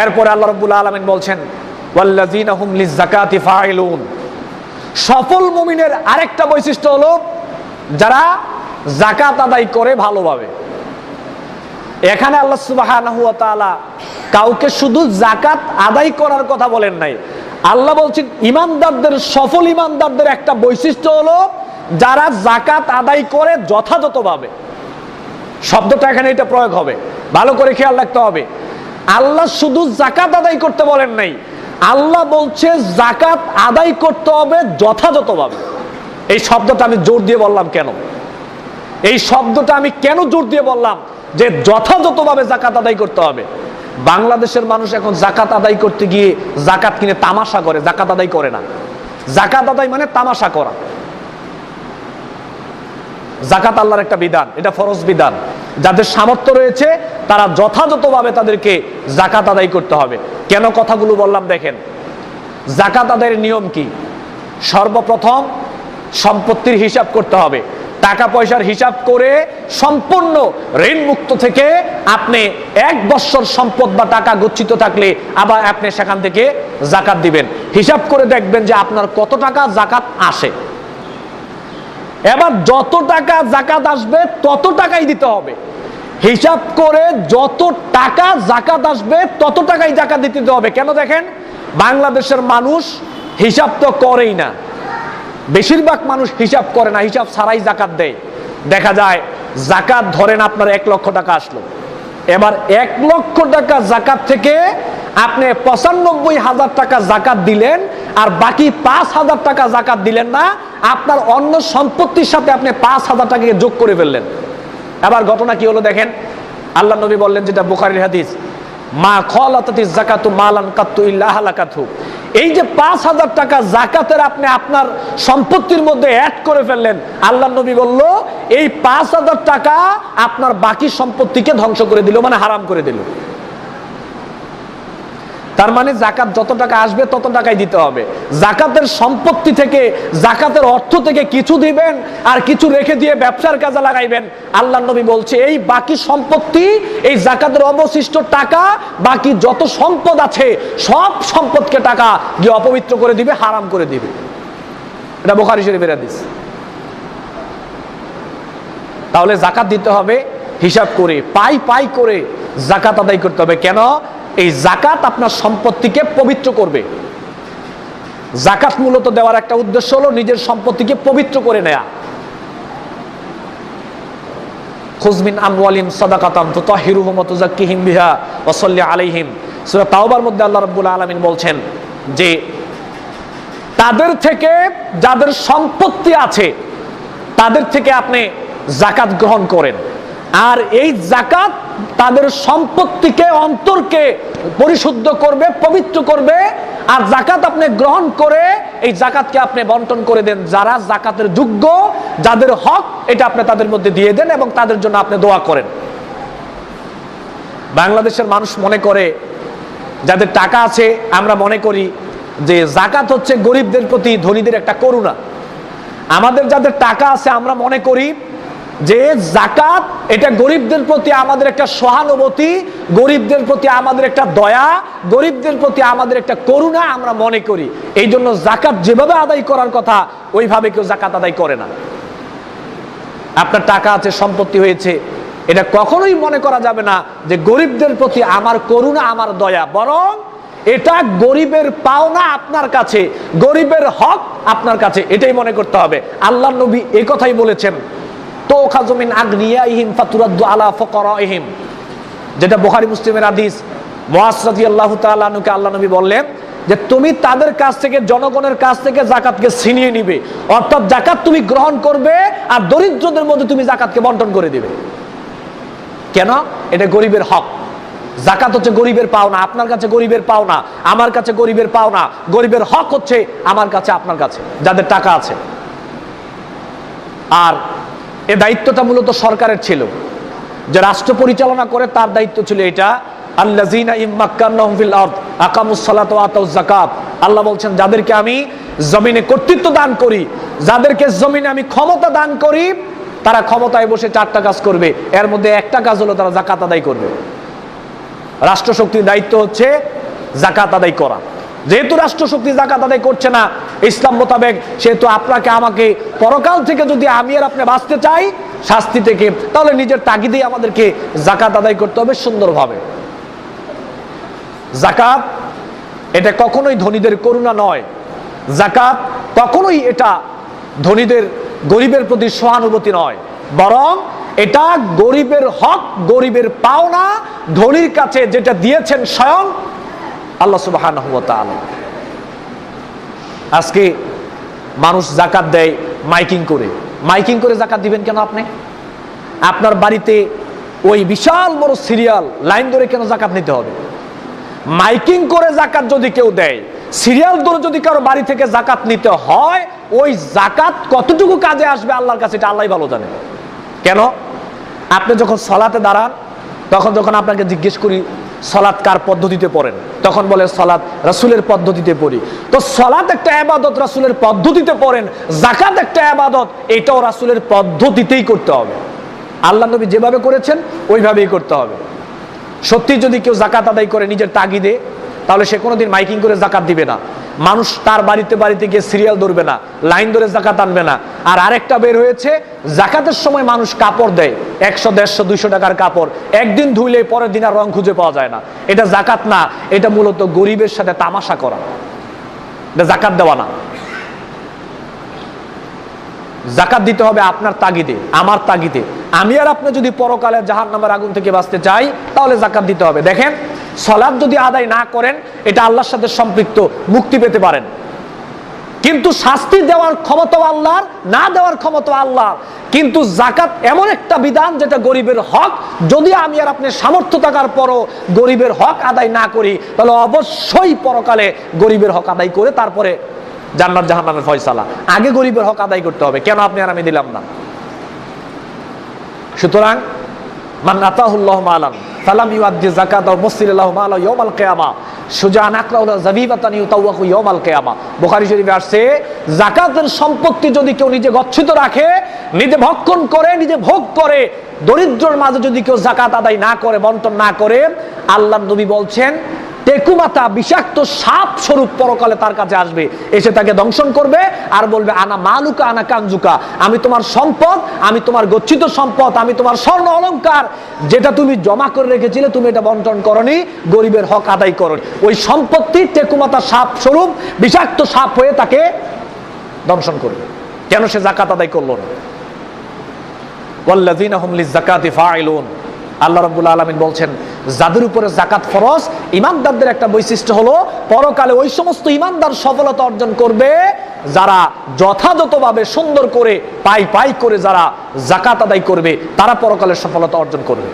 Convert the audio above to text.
এরপরে আল্লাহ রব্বুল আলমিন বলছেন সফল মুমিনের আরেকটা বৈশিষ্ট্য হলো, যারা জাকাত আদায় করে ভালোভাবে। এখানে আল্লাহ তাআলা কাউকে শুধু জাকাত আদায় করার কথা বলেন নাই। আল্লাহ বলছেন, ইমানদারদের, সফল ইমানদারদের একটা বৈশিষ্ট্য হলো, যারা জাকাত আদায় করে যথাযথভাবে। শব্দটা এখানে এটা প্রয়োগ হবে। ভালো করে খেয়াল রাখতে হবে। আল্লাহ শুধু জাকাত আদায় করতে বলেন নাই। আল্লাহ বলছে জাকাত আদায় করতে হবে যথাযথভাবে। এই শব্দটা আমি জোর দিয়ে বললাম কেন? এই শব্দটা আমি কেন জোর দিয়ে বললাম? যে যথাযথভাবে জাকাত আদায় করতে হবে। বাংলাদেশের মানুষ এখন জাকাত আদায় করতে গিয়ে জাকাত কিনে তামাশা করে জাকাত আদায় করে না। জাকাত আদায় মানে তামাশা করা। জাকাত আল্লাহর একটা বিধান, এটা ফরজ বিধান। যাদের সামর্থ্য রয়েছে তারা যথাযথভাবে তাদেরকে জাকাত আদায় করতে হবে। কেন কথাগুলো বললাম দেখেন? জাকাত আদায়ের নিয়ম কি? সর্বপ্রথম সম্পত্তির হিসাব করতে হবে। টাকা পয়সার হিসাব করে সম্পূর্ণ ঋণ মুক্ত থেকে আপনি এক বছর সম্পদ বা টাকা গচ্ছিত থাকলে আবার আপনি সেখান থেকে জাকাত দিবেন। হিসাব করে দেখবেন যে আপনার কত টাকা জাকাত আসে। এবার যত টাকা জাকাত আসবে তত টাকাই দিতে হবে। হিসাব করে যত টাকা জাকাত আসবে, তত টাকাই জাকাত দিতে হবে। কেন দেখেন? বাংলাদেশের মানুষ হিসাব তো করেই না। বেশিরভাগ মানুষ হিসাব করে না, হিসাব ছাড়াই জাকাত দেয়। দেখা যায়, জাকাত ধরেন আপনার এক লক্ষ টাকা আসলো। এবার এক লক্ষ টাকা জাকাত থেকে আপনি পঁচানব্বই হাজার টাকা জাকাত দিলেন, আর বাকি পাঁচ হাজার টাকা জাকাত দিলেন না, আপনার অন্য সম্পত্তির সাথে আপনি পাঁচ হাজার টাকাকে যোগ করে ফেললেন। এবার ঘটনা কি হলো দেখেন? আল্লাহ নবী বললেন যেটা বুখারির হাদিস, মা খলাতাতি জাকাতু মালান কাত্তু ইল্লাহ লাকাতু এই যে পাঁচ হাজার টাকা জাকাতের আপনি আপনার সম্পত্তির মধ্যে অ্যাড করে ফেললেন, আল্লাহ নবী বলল, এই পাঁচ হাজার টাকা আপনার বাকি সম্পত্তিকে ধ্বংস করে দিল মানে হারাম করে দিল। তার মানে জাকাত যত টাকা আসবে তত টাকাই দিতে হবে। জাকাতের সম্পত্তি থেকে জাকাতের অর্থ থেকে কিছু দিবেন আর কিছু রেখে দিয়ে ব্যবসার কাজে লাগাইবেন। আল্লাহ নবী বলছে, এই বাকি সম্পত্তি, এই জাকাতের অবশিষ্ট টাকা, বাকি যত সম্পদ আছে, সব সম্পদকে টাকা গিয়ে অপবিত্র করে দিবে, হারাম করে দিবে। এটা বোখারি শরীফের হাদিস। তাহলে জাকাত দিতে হবে, হিসাব করে, পাই পাই করে জাকাত আদায় করতে হবে। কেন? এই জাকাত আপনার সম্পত্তিকে পবিত্র করবে। জাকাত মূলত দেওয়ার একটা উদ্দেশ্য হলো নিজের সম্পত্তিকে পবিত্র করে নেয়া। খুজমিন আমওয়ালিম সাদাকাতাম তুতাহিরুহুম ওয়া তুযাক্কিহিম বিহা ওয়া আলাইহিম। সূরা তাওবার মধ্যে আল্লাহ রাব্বুল আলামিন বলছেন যে, তাদের থেকে যাদের সম্পত্তি আছে, তাদের থেকে আপনি জাকাত গ্রহণ করেন। আর এই জাকাত তাদের সম্পত্তিকে, অন্তরকে পরিশুদ্ধ করবে, পবিত্র করবে। আর জাকাত আপনি গ্রহণ করে, এই জাকাতকে আপনি বন্টন করে দেন যারা জাকাতের যোগ্য, যাদের হক, এটা আপনি তাদের মধ্যে দিয়ে দেন এবং তাদের জন্য আপনি দোয়া করেন। বাংলাদেশের মানুষ মনে করে, যাদের টাকা আছে, আমরা মনে করি যে জাকাত হচ্ছে গরিবদের প্রতি ধনীদের একটা করুণা। আমাদের যাদের টাকা আছে, আমরা মনে করি যে জাকাত এটা গরিবদের প্রতি আমাদের একটা সহানুভূতি, গরিবদের প্রতি আমাদের একটা দয়া, গরিবদের প্রতি আমাদের একটা করুণা আমরা মনে করি। এই জন্য জাকাত যেভাবে আদায় করার কথা, ওইভাবে কেউ জাকাত আদায় করে না। আপনার টাকা আছে, সম্পত্তি হয়েছে, এটা কখনোই মনে করা যাবে না যে গরিবদের প্রতি আমার করুণা, আমার দয়া। বরং এটা গরিবের পাওনা আপনার কাছে, গরিবের হক আপনার কাছে, এটাই মনে করতে হবে। আল্লাহ নবী এই কথাই বলেছেন তো খাজমিন আগ্নিয়াইহিম ফাতুরাদ্দু আলা ফুকারাইহিম। যেটা বুখারী মুসলিমের হাদিস। মুআজ রাদিয়াল্লাহু তাআলা আনহুকে আল্লাহ নবী বললেন যে, তুমি তাদের কাছ থেকে, জনগণের কাছ থেকে জাকাতকে ছিনিয়ে নিবে। অর্থাৎ জাকাত তুমি গ্রহণ করবে আর দরিদ্রদের মধ্যে তুমি জাকাতকে বন্টন করে দিবে। কেন? এটা গরিবের হক। জাকাত হচ্ছে গরিবের পাওনা, আপনার কাছে গরিবের পাওনা, আমার কাছে গরিবের পাওনা। গরিবের হক হচ্ছে আমার কাছে, আপনার কাছে, যাদের টাকা আছে। আর এ দায়িত্বটা মূলত সরকারের ছিল। যে রাষ্ট্র পরিচালনা করে তার দায়িত্ব ছিল এটা। আল্লাযীনা ইম্মাক্কান্নাহুম ফিল আরদ আল্লাহ বলছেন, যাদেরকে আমি জমিনে কর্তৃত্ব দান করি, যাদেরকে জমিনে আমি ক্ষমতা দান করি, তারা ক্ষমতায় বসে চারটা কাজ করবে। এর মধ্যে একটা কাজ হলো তারা জাকাত আদায় করবে। রাষ্ট্রশক্তির দায়িত্ব হচ্ছে জাকাত আদায় করা। যেহেতু রাষ্ট্রশক্তি জাকাত আদায় করছে না, ইসলাম মোতাবেক, সেহেতু আপনাকে আমাকে পরকাল থেকে যদি আমি আর আপনি বাঁচতে চাই, শাস্তি থেকে, তাহলে নিজের তাগিদেই আমাদেরকে জাকাত আদায় করতে হবে সুন্দরভাবে। জাকাত, এটা কখনোই ধনীদের করুণা নয়। জাকাত কখনোই এটা ধনীদের গরিবের প্রতি সহানুভূতি নয়। বরং এটা গরিবের হক, গরিবের পাওনা, ধনীর কাছে যেটা দিয়েছেন স্বয়ং আল্লাহ সুবাহ আজকে মানুষ জাকাত দেয় মাইকিং করে। মাইকিং করে জাকাত দিবেন কেন আপনি? আপনার বাড়িতে ওই বিশাল বড় সিরিয়াল লাইন ধরে কেন জাকাত নিতে হবে? মাইকিং করে জাকাত যদি কেউ দেয়, সিরিয়াল ধরে যদি কারও বাড়ি থেকে জাকাত নিতে হয়, ওই জাকাত কতটুকু কাজে আসবে আল্লাহর কাছে এটা আল্লাহ ভালো জানে। কেন? আপনি যখন সলাতে দাঁড়ান, তখন যখন আপনাকে জিজ্ঞেস করি সলাৎ কার পদ্ধতিতে পড়েন? তখন বলে, সলাৎ রাসুলের পদ্ধতিতে পড়ি। তো সলাৎ একটা আবাদত রাসুলের পদ্ধতিতে পড়েন জাকাত একটা আবাদত এটাও রাসুলের পদ্ধতিতেই করতে হবে। আল্লাহ নবী যেভাবে করেছেন, ওইভাবেই করতে হবে। সত্যি যদি কেউ জাকাত আদায় করে নিজের তাগিদে, তাহলে সে কোনোদিন মাইকিং করে জাকাত দিবে না। মানুষ তার বাড়িতে বাড়িতে গিয়ে সিরিয়াল ধরবে না, লাইন ধরে জাকাত আনবে না। আর আরেকটা বের হয়েছে, জাকাতের সময় মানুষ কাপড় দেয়, একশো, দেড়শো, দুইশো টাকার কাপড়। একদিন ধুইলে পরের দিন আর রং খুঁজে পাওয়া যায় না। এটা জাকাত না, এটা মূলত গরিবের সাথে তামাশা করা। এটা জাকাত দেওয়া না। জাকাত দিতে হবে আপনার তাগিদে, আমার তাগিদে। আমি আর আপনি যদি পরকালে জাহান নামের আগুন থেকে বাঁচতে চাই, তাহলে জাকাত দিতে হবে। দেখেন সলাদ যদি আদায় না করেন, এটা আল্লাহর সাথে সম্পৃক্ত, মুক্তি পেতে পারেন। কিন্তু শাস্তি দেওয়ার ক্ষমতা আল্লাহর, না দেওয়ার ক্ষমতা আল্লাহর। কিন্তু জাকাত এমন একটা বিধান যেটা গরিবের হক, যদি আমি আর আপনি সামর্থ্য থাকার পরও গরিবের হক আদায় না করি, তাহলে অবশ্যই পরকালে গরিবের হক আদায় করে তারপরে জান্নাত জাহান্নামের ফয়সালা। আগে গরিবের হক আদায় করতে হবে, কেন আপনি আর আমি দিলাম না? সুতরাং, মান আতাহুল্লাহ মালান আসছে, যাকাতের সম্পত্তি যদি কেউ নিজে গচ্ছিত রাখে, নিজে করে, নিজে ভোগ করে, দরিদ্রর মাঝে যদি কেউ জাকাত আদায় না করে, বন্টন না করে আল্লাহ নবী বলছেন টেকুমাতা বিষাক্ত সাপ স্বরূপ পরকালে তার কাছে আসবে। এসে তাকে দংশন করবে আর বলবে, আনা মালুকা, আনা কাঞ্জুকা আমি তোমার সম্পদ, আমি তোমার গচ্ছিত সম্পদ, আমি তোমার স্বর্ণ অলংকার যেটা তুমি জমা করে রেখেছিলে, তুমি এটা বন্টন করনি, গরিবের হক আদায় করো। ওই সম্পত্তি টেকুমাতা সাপ স্বরূপ বিষাক্ত সাপ হয়ে তাকে দংশন করবে। কেন সে জাকাত আদায় করল না? আল্লাহ রাব্বুল আলামিন বলছেন, যাদের উপরে জাকাত ফরজ ইমানদারদের একটা বৈশিষ্ট্য হলো, পরকালে ওই সমস্ত ইমানদার সফলতা অর্জন করবে যারা যথাযথভাবে সুন্দর করে পাই পাই করে যারা জাকাত আদায় করবে, তারা পরকালে সফলতা অর্জন করবে।